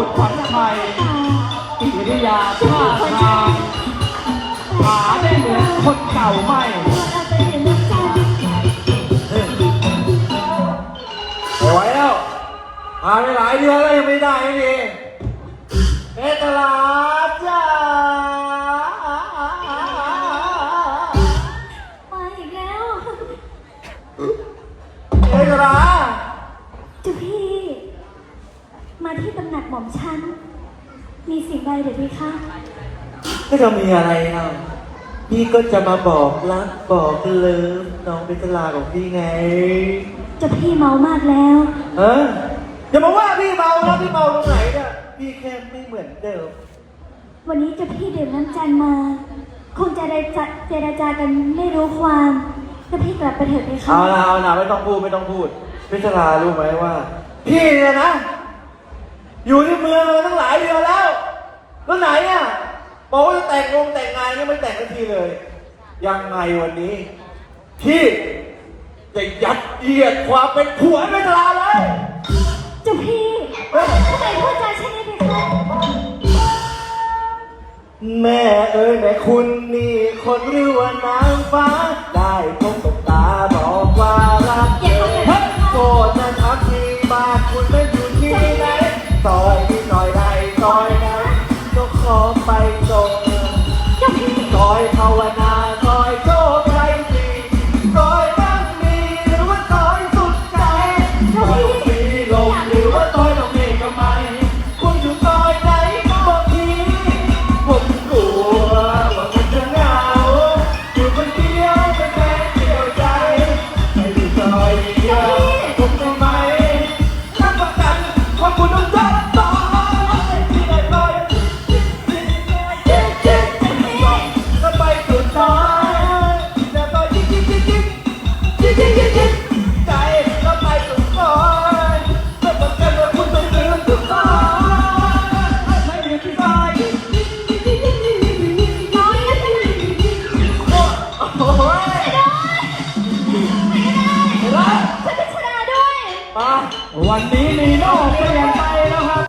สุดขวัญไทยอิริยาท่าทางขาได้เหมือนคนเก่าไหมเอาใจเห็นน้ำใจไม่ไหวแล้วมาไปหลายเดือนแล้วยังไม่ได้นี่เอตลาดจ้ามาอีกแล้วเอตลาดเจ้าพี่ มาที่ตำหนักหม่อมฉัน มีสิ่งใดเดี๋ยวพี่คะก็จะมีอะไรอะพี่ก็จะมาบอกรักบอกเลิฟน้องเอตลาดของพี่ไง เจ้าพี่เมามากแล้ว เอออย่ามาว่าพี่เมานะพี่เมาตรงไหนเนี่ยพี่แค่ไม่เหมือนเดิม วันนี้เจ้าพี่ดื่มน้ำจันทร์มา คงจะได้จะเจรจากันไม่รู้ความเจ้าพี่กลับไปเถิดพี่คะเอาละเอาละไม่ต้องพูดไม่ต้องพูดพิจารารู้ไหมว่า พี่เนี่ยนะ อยู่ที่เมืองมาตั้งหลายเดือนแล้ว แล้วไหนอะบอกว่าจะแต่งงงแต่งงานก็ไม่แต่งสักทีเลย ยังไงวันนี้ พี่จะยัดเยียดความเป็นผัวให้พิจาราเลยเจ้าพี่ทำไมพูดจาเช่นนี้พี่คะแม่เอ้ยแม่คุณนี่คนหรือว่านางฟ้าได้พบกับตาบอก วันนี้นีโน่เปลี่ยนไป